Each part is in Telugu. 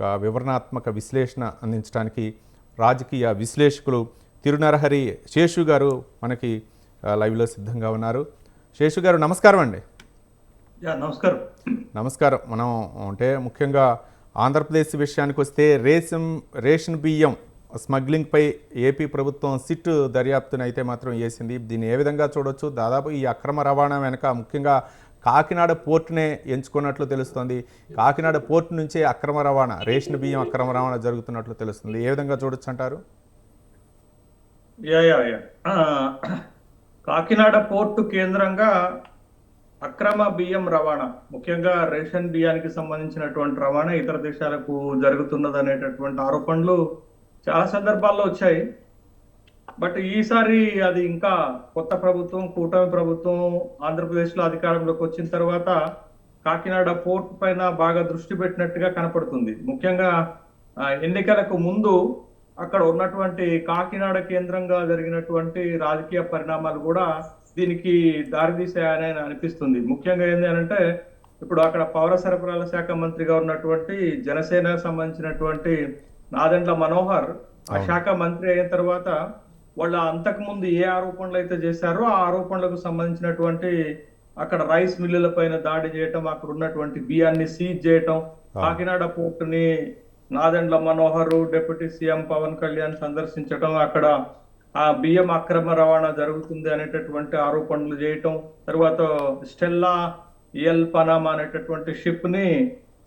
ఒక వివరణాత్మక విశ్లేషణ అందించడానికి రాజకీయ విశ్లేషకులు తిరునరహరి శేషు గారు మనకి లైవ్లో సిద్ధంగా ఉన్నారు. శేషు గారు నమస్కారం అండి. నమస్కారం. నమస్కారం. మనం అంటే ముఖ్యంగా ఆంధ్రప్రదేశ్ విషయానికి వస్తే రేషన్ రేషన్ బియ్యం స్మగ్లింగ్పై ఏపీ ప్రభుత్వం సిట్ దర్యాప్తును అయితే మాత్రం వేసింది. దీన్ని ఏ విధంగా చూడొచ్చు? దాదాపు ఈ అక్రమ రవాణా వెనక ముఖ్యంగా కాకినాడ పోర్టునే ఎంచుకున్నట్లు తెలుస్తుంది. కాకినాడ పోర్టు నుంచే అక్రమ రవాణా రేషన్ బియ్యం అక్రమ రవాణా జరుగుతున్నట్లు తెలుస్తుంది. ఏ విధంగా చూడొచ్చు అంటారు? Ya ya ya. Kakinada port కేంద్రంగా అక్రమ బియ్యం రవాణా ముఖ్యంగా రేషన్ బియ్యానికి సంబంధించినటువంటి రవాణా ఇతర దేశాలకు జరుగుతున్నది అనేటటువంటి ఆరోపణలు చాలా సందర్భాల్లో వచ్చాయి. బట్ ఈసారి అది ఇంకా కొత్త ప్రభుత్వం కూటమి ప్రభుత్వం ఆంధ్రప్రదేశ్లో అధికారంలోకి వచ్చిన తర్వాత కాకినాడ పోర్టు పైన బాగా దృష్టి పెట్టినట్టుగా కనపడుతుంది. ముఖ్యంగా ఎన్నికలకు ముందు అక్కడ ఉన్నటువంటి కాకినాడ కేంద్రంగా జరిగినటువంటి రాజకీయ పరిణామాలు కూడా దీనికి దారితీసాయని అనిపిస్తుంది. ముఖ్యంగా ఏంటి అంటే ఇప్పుడు అక్కడ పౌర సరఫరాల శాఖ మంత్రిగా ఉన్నటువంటి జనసేన సంబంధించినటువంటి నాదెండ్ల మనోహర్ ఆ శాఖ మంత్రి అయిన తర్వాత వాళ్ళ అంతకు ముందు ఏ ఆరోపణలు అయితే చేశారో ఆ ఆరోపణలకు సంబంధించినటువంటి అక్కడ రైస్ మిల్లుల పైన దాడి చేయటం అక్కడ ఉన్నటువంటి బియ్యాన్ని సీజ్ చేయటం కాకినాడ పోర్టుని నాదెండ్ల మనోహర్ డిప్యూటీ సీఎం పవన్ కళ్యాణ్ సందర్శించటం అక్కడ ఆ బియ్యం అక్రమ రవాణా జరుగుతుంది అనేటటువంటి ఆరోపణలు చేయటం తర్వాత స్టెల్లా ఎల్ పనామా అనేటటువంటి షిప్ని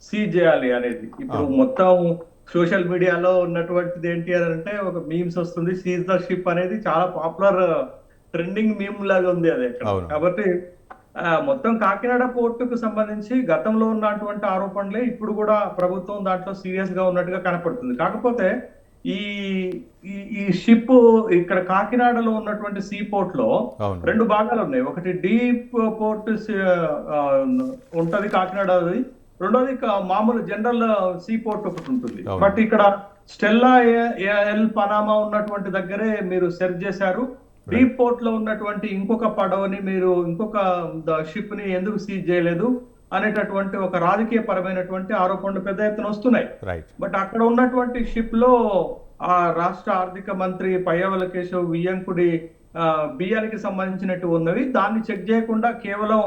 సీజ్ చేయాలి అనేది. ఇప్పుడు మొత్తం సోషల్ మీడియాలో ఉన్నటువంటిది ఏంటి అని అంటే ఒక మీమ్స్ వస్తుంది. సీజ్ ద షిప్ అనేది చాలా పాపులర్ ట్రెండింగ్ మీమ్ లాగా ఉంది అది. కాబట్టి మొత్తం కాకినాడ పోర్టుకు సంబంధించి గతంలో ఉన్నటువంటి ఆరోపణలే ఇప్పుడు కూడా ప్రభుత్వం దాంట్లో సీరియస్గా ఉన్నట్టుగా కనపడుతుంది. కాకపోతే ఈ ఈ- షిప్ ఇక్కడ కాకినాడలో ఉన్నటువంటి సీ పోర్ట్లో రెండు భాగాలు ఉన్నాయి. ఒకటి డీప్ పోర్ట్ ఉంటది కాకినాడ అది రెండోది మామూలు జనరల్ సీ పోర్ట్ ఒకటి ఉంటుంది. బట్ ఇక్కడ స్టెల్లా ఎల్ పనామా ఉన్నటువంటి దగ్గరే మీరు సెర్చ్ చేశారు. డీప్ పోర్ట్లో ఉన్నటువంటి ఇంకొక పడవని మీరు ఇంకొక షిప్ని ఎందుకు సీజ్ చేయలేదు అనేటటువంటి ఒక రాజకీయ పరమైనటువంటి ఆరోపణలు పెద్ద ఎత్తున వస్తున్నాయి. బట్ అక్కడ ఉన్నటువంటి షిప్లో ఆ రాష్ట్ర ఆర్థిక మంత్రి పయ్యవల కేశవ్ వియ్యంకుడి బియ్యానికి సంబంధించినట్టు ఉన్నవి. దాన్ని చెక్ చేయకుండా కేవలం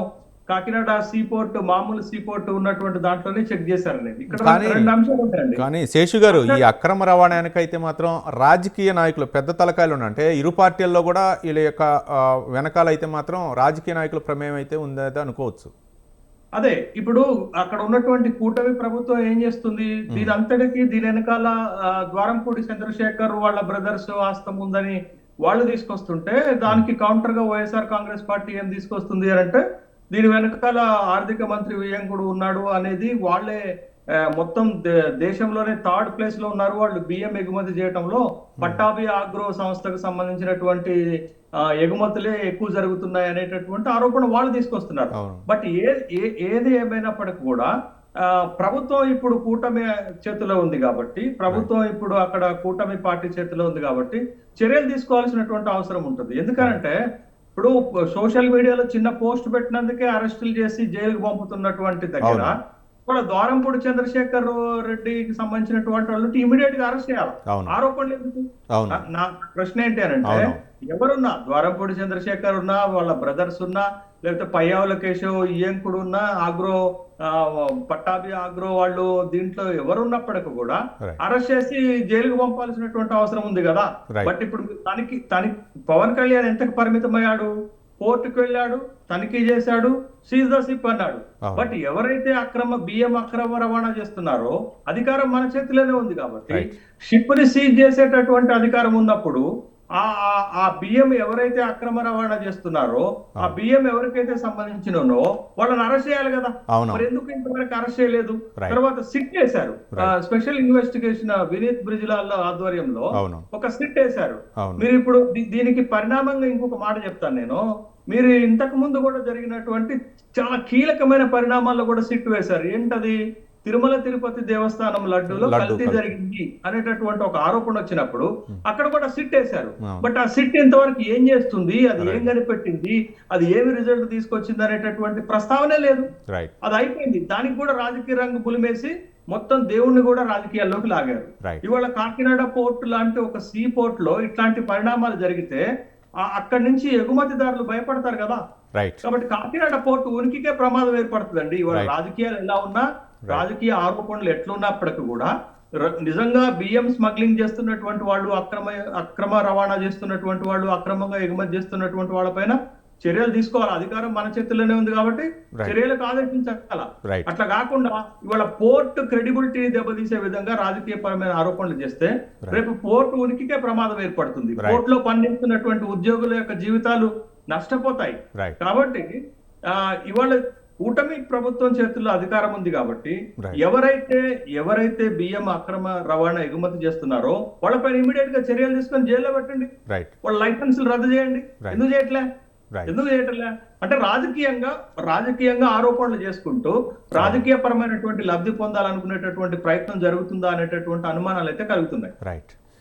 కాకినాడ సీ పోర్ట్ మామూలు సీ పోర్ట్ ఉన్నటువంటి దాంట్లోనే చెక్ చేశారనేది ఇక్కడ కానీ- రెండు అంశాలు ఉంటాయండి. కానీ శేషు గారు ఈ అక్రమ రవాణానికైతే మాత్రం రాజకీయ నాయకులు పెద్ద తలకాయలు ఉన్నాయి. అంటే ఇరు పార్టీల్లో కూడా వీళ్ళ యొక్క వెనకాల అయితే మాత్రం రాజకీయ నాయకుల ప్రమేయం అయితే ఉందని అనుకోవచ్చు. అదే ఇప్పుడు అక్కడ ఉన్నటువంటి కూటమి ప్రభుత్వం ఏం చేస్తుంది? దీని అంతటికి దీని వెనకాల ద్వారంపూడి చంద్రశేఖర్ వాళ్ళ బ్రదర్స్ ఆస్తం ఉందని వాళ్ళు తీసుకొస్తుంటే దానికి కౌంటర్గా వైఎస్ఆర్ కాంగ్రెస్ పార్టీ ఏం తీసుకొస్తుంది అని అంటే దీని వెనకాల ఆర్థిక మంత్రి వియ్యంకుడు ఉన్నాడు అనేది వాళ్ళే మొత్తం దే- దేశంలోనే థర్డ్ ప్లేస్లో ఉన్నారు వాళ్ళు బియ్యం ఎగుమతి చేయటంలో. పట్టాభి ఆగ్రో సంస్థకు సంబంధించినటువంటి ఎగుమతులే ఎక్కువ జరుగుతున్నాయి అనేటటువంటి ఆరోపణ వాళ్ళు తీసుకొస్తున్నారు. బట్ ఏ ఏది ఏమైనప్పటికీ కూడా ఆ, ప్రభుత్వం ఇప్పుడు కూటమి చేతిలో ఉంది కాబట్టి ప్రభుత్వం ఇప్పుడు అక్కడ కూటమి పార్టీ చేతిలో ఉంది కాబట్టి చర్యలు తీసుకోవాల్సినటువంటి అవసరం ఉంటుంది. ఎందుకంటే ఇప్పుడు సోషల్ మీడియాలో చిన్న పోస్ట్ పెట్టినందుకే అరెస్టులు చేసి జైలుకు పంపుతున్నటువంటి దగ్గర కూడా ద్వారంపూడి చంద్రశేఖర్ రెడ్డికి సంబంధించినటువంటి వాళ్ళు ఇమీడియట్గా అరెస్ట్ చేయాలి ఆరోపణలు ఎందుకు నా- ప్రశ్న ఏంటి అని అంటే అవును. ఎవరున్నా ద్వారంపూడి చంద్రశేఖర్ ఉన్నా వాళ్ళ బ్రదర్స్ ఉన్నా లేకపోతే పయ్యావుల కేశవ్ ఇయ్యంకుడు ఉన్నా ఆగ్రో పట్టాభి ఆగ్రో వాళ్ళు దీంట్లో ఎవరున్నప్పటికీ కూడా. అరెస్ట్ చేసి జైలుకు పంపాల్సినటువంటి అవసరం ఉంది కదా. బట్ ఇప్పుడు తనకి తనకి పవన్ కళ్యాణ్ ఎంతకు పరిమితమయ్యాడు కోర్టుకు వెళ్ళాడు తనిఖీ చేశాడు సీజ్ ద సిప్ అన్నాడు. బట్ ఎవరైతే అక్రమ బియ్యం అక్రమ రవాణా చేస్తున్నారో అధికారం మన చేతిలోనే ఉంది కాబట్టి. షిప్ని సీజ్ చేసేటటువంటి అధికారం ఉన్నప్పుడు ఆ ఆ- ఆ బియ్యం ఎవరైతే అక్రమ రవాణా చేస్తున్నారో ఆ బియ్యం ఎవరికైతే సంబంధించినో వాళ్ళని అరెస్ట్ చేయాలి కదా. మరి ఎందుకు ఇంతవరకు అరెస్ట్ చేయలేదు. తర్వాత సిట్ వేశారు. స్పెషల్ ఇన్వెస్టిగేషన్ వినీత్ బ్రిజిలాల్ ఆధ్వర్యంలో ఒక సిట్ వేశారు. మీరు ఇప్పుడు దీనికి పరిణామంగా ఇంకొక మాట చెప్తాను నేను. మీరు ఇంతకు ముందు కూడా జరిగినటువంటి చాలా కీలకమైన పరిణామాల్లో కూడా సిట్ వేశారు. ఏంటది? తిరుమల తిరుపతి దేవస్థానం లడ్డూలో లడ్డు కల్తీ. జరిగింది అనేటటువంటి ఒక ఆరోపణ వచ్చినప్పుడు అక్కడ కూడా సిట్ వేశారు. బట్ ఆ సిట్ ఇంతవరకు ఏం చేస్తుంది? అది ఏం. కనిపెట్టింది? అది ఏమి రిజల్ట్ తీసుకొచ్చింది అనేటటువంటి ప్రస్తావనే లేదు. అది అయిపోయింది. దానికి కూడా రాజకీయ రంగు పులిమేసి మొత్తం దేవుణ్ణి కూడా రాజకీయాల్లోకి లాగారు. ఇవాళ కాకినాడ పోర్ట్ లాంటి ఒక సీ పోర్ట్లో ఇట్లాంటి పరిణామాలు జరిగితే అక్కడి నుంచి ఎగుమతిదారులు భయపడతారు కదా. కాబట్టి కాకినాడ పోర్టు ఉనికికే ప్రమాదం ఏర్పడుతుందండి. ఇవాళ. రాజకీయాలు ఎలా ఉన్నా రాజకీయ ఆరోపణలు ఎట్లున్నప్పటికీ కూడా నిజంగా బియ్యం స్మగ్లింగ్ చేస్తున్నటువంటి వాళ్ళు అక్రమ అక్రమ రవాణా చేస్తున్నటువంటి వాళ్ళు అక్రమంగా ఎగుమతి చేస్తున్నటువంటి వాళ్ళపైన చర్యలు తీసుకోవాలి. అధికారం మన చేతుల్లోనే ఉంది కాబట్టి. చర్యలకు ఆదేశించాల? అట్లా కాకుండా ఇవాళ పోర్ట్ క్రెడిబిలిటీని దెబ్బతీసే విధంగా రాజకీయపరమైన ఆరోపణలు చేస్తే. రేపు పోర్ట్ ఉనికికే ప్రమాదం ఏర్పడుతుంది. పోర్ట్లో పనిచేస్తున్నటువంటి ఉద్యోగుల యొక్క జీవితాలు నష్టపోతాయి. కాబట్టి ఆ, ఇవాళ కూటమి ప్రభుత్వం చేతుల్లో అధికారం ఉంది కాబట్టి. ఎవరైతే ఎవరైతే బియ్యం అక్రమ రవాణా ఎగుమతి చేస్తున్నారో వాళ్ళపైన ఇమీడియట్గా చర్యలు తీసుకొని జైల్లో పెట్టండి. రైట్ వాళ్ళ లైసెన్సులు రద్దు చేయండి. ఎందుకు చేయట్లే? ఎందుకు చేయట్లే? అంటే రాజకీయంగా రాజకీయంగా ఆరోపణలు చేసుకుంటూ రాజకీయ పరమైనటువంటి లబ్ధి పొందాలనుకునేటటువంటి ప్రయత్నం జరుగుతుందా అనేటటువంటి అనుమానాలు అయితే కలుగుతున్నాయి. రైట్